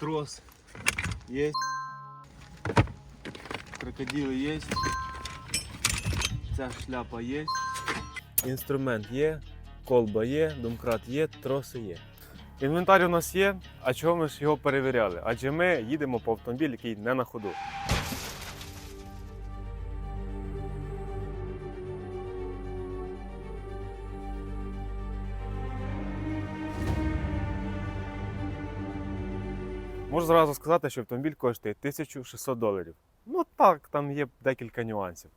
трос є. Крокодили є. Ця шляпа є. Інструмент є, колба є, домкрат є, троси є. Інвентар у нас є, а чого ми ж його перевіряли? Адже ми їдемо по автомобіль, який не на ходу. Можу зразу сказати, що автомобіль коштує 1600 доларів. Ну так, там є декілька нюансів.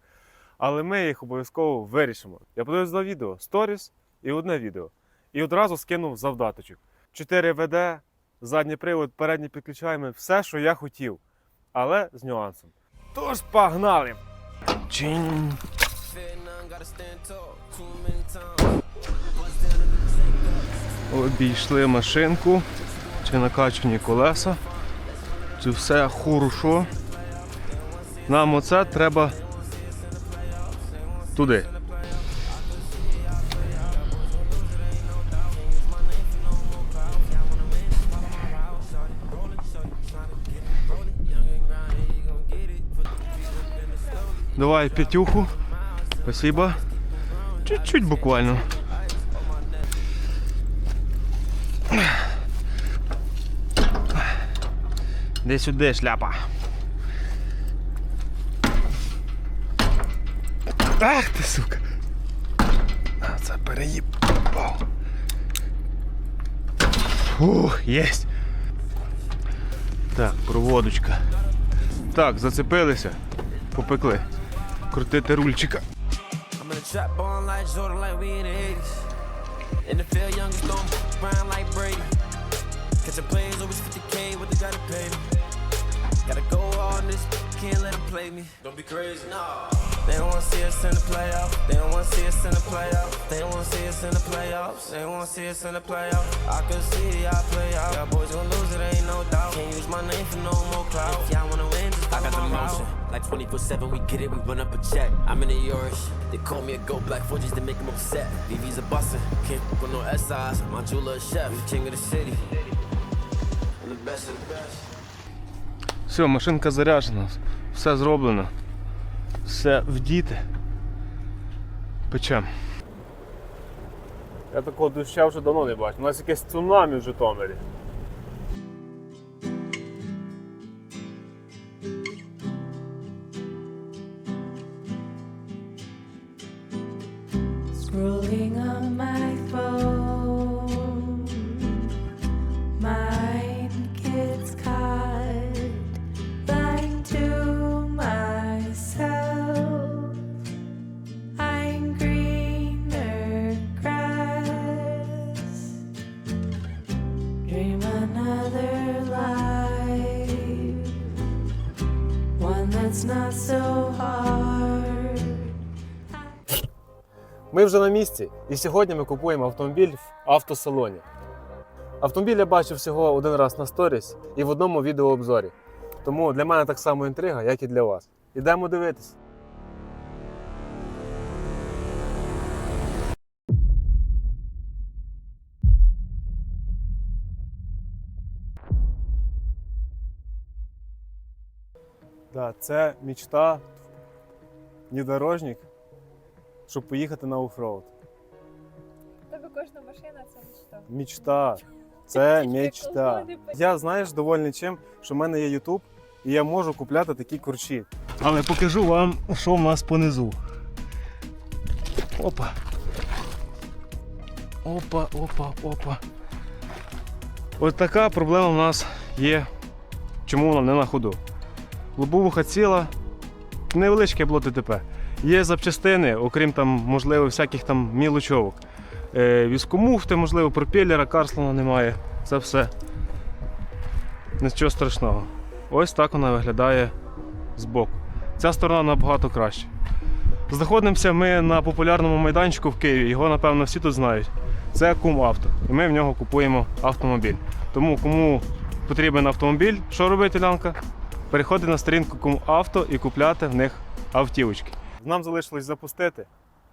Але ми їх обов'язково вирішимо. Я подивився два відео: сторіс і одне відео. І одразу скинув завдаточок. 4 ВД, задній привод, передній підключаємо, все, що я хотів. Але з нюансом. Тож погнали! Чинь. Обійшли машинку, чи накачані колеса. Чи все хорошо. Нам оце треба туди. Давай п'ятюху. Спасибо. Чуть-чуть буквально. Де сюди шляпа. Ах ти, сука. Це переїбав. Ух, єсть. Так, проводочка. Так, зацепилися. Попекли. Крутити рульчика. In the trap ball like Jordan, like we in the 80s. In the field, young throwing brown like Brady. Catching plays, always 50k, what they gotta pay me. Gotta go on this, can't let them play me. Don't be crazy, nah. They don't wanna see us in the playoffs. They don't wanna see us in the playoffs. They don't wanna see us in the playoffs. They don't wanna see us in the playoffs. I could see y'all play out. Y'all boys gonna lose it, ain't no doubt. Can't use my name for no more clout. If y'all wanna win, just I got the follow motion. route. Like 24 7, we get it, we run up a check. I'm in the Yoris. They call me a go black forges to make them upset. VV's a bustin', can't fuck with no SIs. My jeweler a chef, we king of the city. Все, машинка заряджена, все зроблено. Все вдіти. Печем. Я такого доща вже давно не бачив. У нас якесь цунамі в Житомирі. Scrolling on my Ми вже на місці, і сьогодні ми купуємо автомобіль в автосалоні. Автомобіль я бачив всього один раз на сторіс і в одному відеообзорі. Тому для мене так само інтрига, як і для вас. Ідемо дивитись. Да, це мечта, внедорожник, щоб поїхати на оффроуд. Тебе кожна машина це мечта. Мечта. Це мечта. Я знаєш довольний чим, що в мене є YouTube, і я можу купляти такі курчі. Але покажу вам, що в нас понизу. Опа. Опа, опа, опа. Ось така проблема в нас є. Чому вона не на ходу? Лобовуха ціла, невеличке було ДТП. Є запчастини, окрім там, можливо, всяких там мілочовок. Е, віскомуфти, можливо, пропелера, карслона немає. Це все. Нічого страшного. Ось так вона виглядає збоку. Ця сторона набагато краще. Знаходимося ми на популярному майданчику в Києві, його, напевно, всі тут знають. Це Кум Авто. І ми в нього купуємо автомобіль. Тому кому потрібен автомобіль, що робити, Лянка? Переходити на сторінку Кумавто і купляти в них автівочки. Нам залишилось запустити,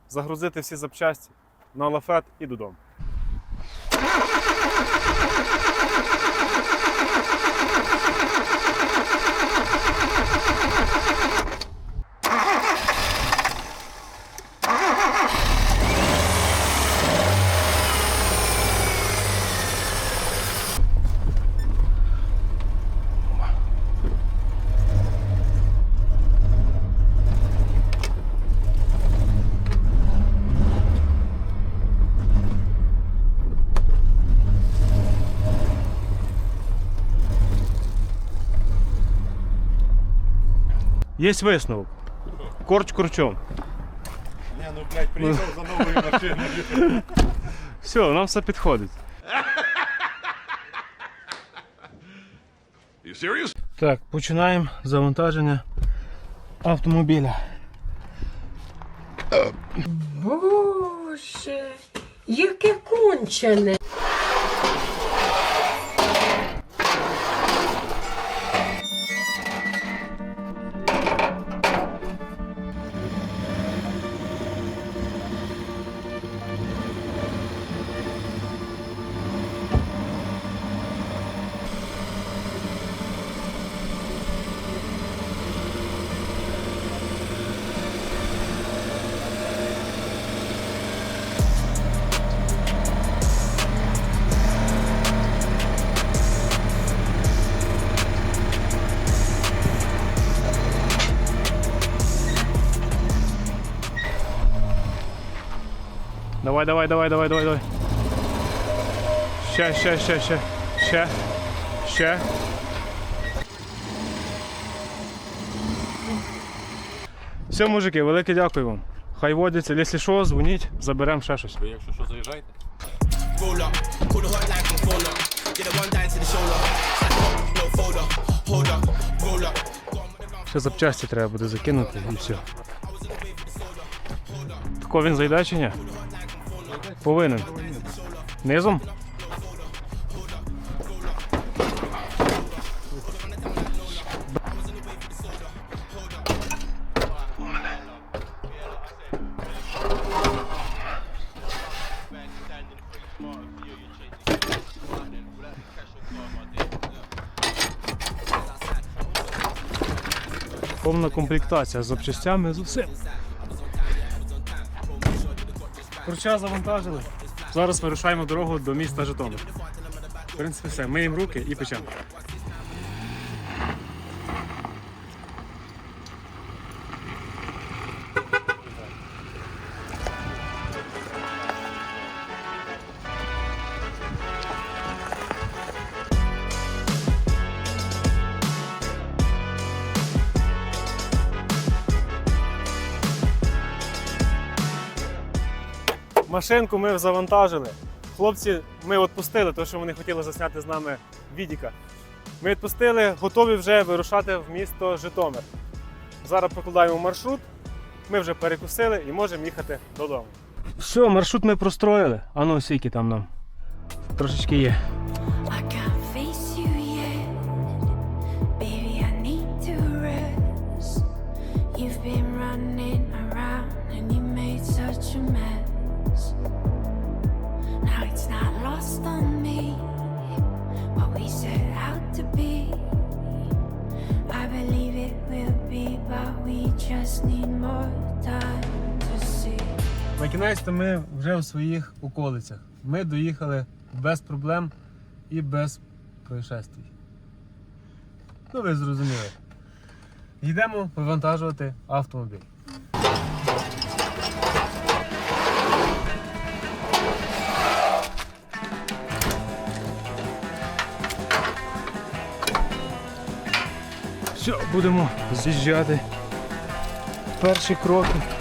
загрузити всі запчасті на лафет і додому. Є висновок. Корч корчом. Не, ну блядь, приїхав за новою машиною. Все, нам все підходить. You serious? Так, починаємо завантаження автомобіля. Боже, яке кончене. Давай, давай, давай, давай, давай, давай. Ще, ще, ще, ще. Ще. Ще. Все, мужики, велике дякую вам. Хай водяться, якщо що, дзвоніть, заберемо ще щось. Ви якщо що, заїжджайте. Ще запчасті треба буде закинути і все. Тако він зайде чи ні? Повинен. Низом? Повна комплектація з запчастями з усім. Курча завантажили. Зараз вирушаємо дорогу до міста Житомир. В принципі, все. Миємо руки і печемо. Машинку ми завантажили. Хлопці, ми відпустили, тому що вони хотіли засняти з нами відіка. Ми відпустили, готові вже вирушати в місто Житомир. Зараз прокладаємо маршрут, ми вже перекусили і можемо їхати додому. Все, маршрут ми простроїли. А ну, скільки там нам. Трошечки є. На кінець ми вже в своїх околицях. Ми доїхали без проблем і без происшествий. Ну, ви зрозуміли. Йдемо вивантажувати автомобіль. Все, будемо з'їжджати. Перші кроки.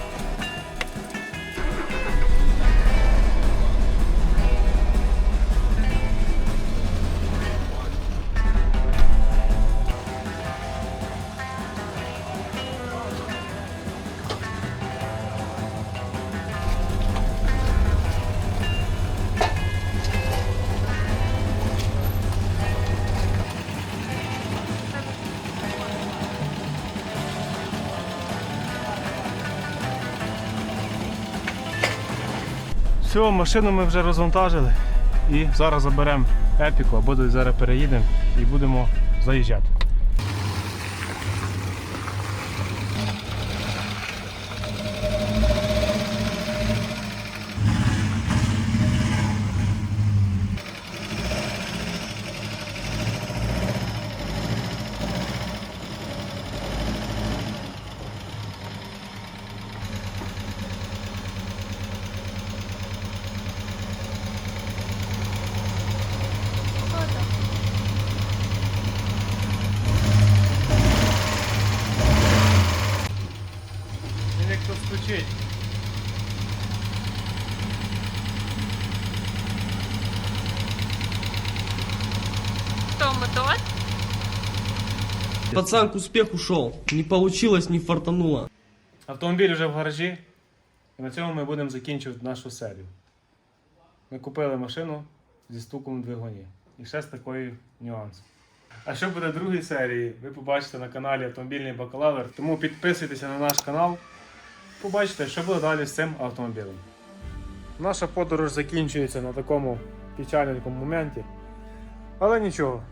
Все, машину ми вже розвантажили і зараз заберемо епіку або зараз переїдемо і будемо заїжджати. Пацан к успеху шел. Не получилось, не фартануло. Автомобіль вже в гаражі, і на цьому ми будемо закінчувати нашу серію. Ми купили машину зі стуком в двигуні. І ще з такою нюансом. А що буде в другій серії, ви побачите на каналі Автомобільний Бакалавр. Тому підписуйтеся на наш канал, побачите, що буде далі з цим автомобілем. Наша подорож закінчується на такому печальному моменті. Але нічого.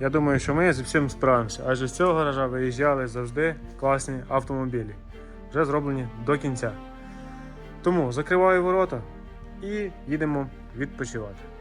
Я думаю, що ми зі всім справимося, адже з цього гаража виїжджали завжди класні автомобілі вже зроблені до кінця. Тому закриваю ворота і їдемо відпочивати.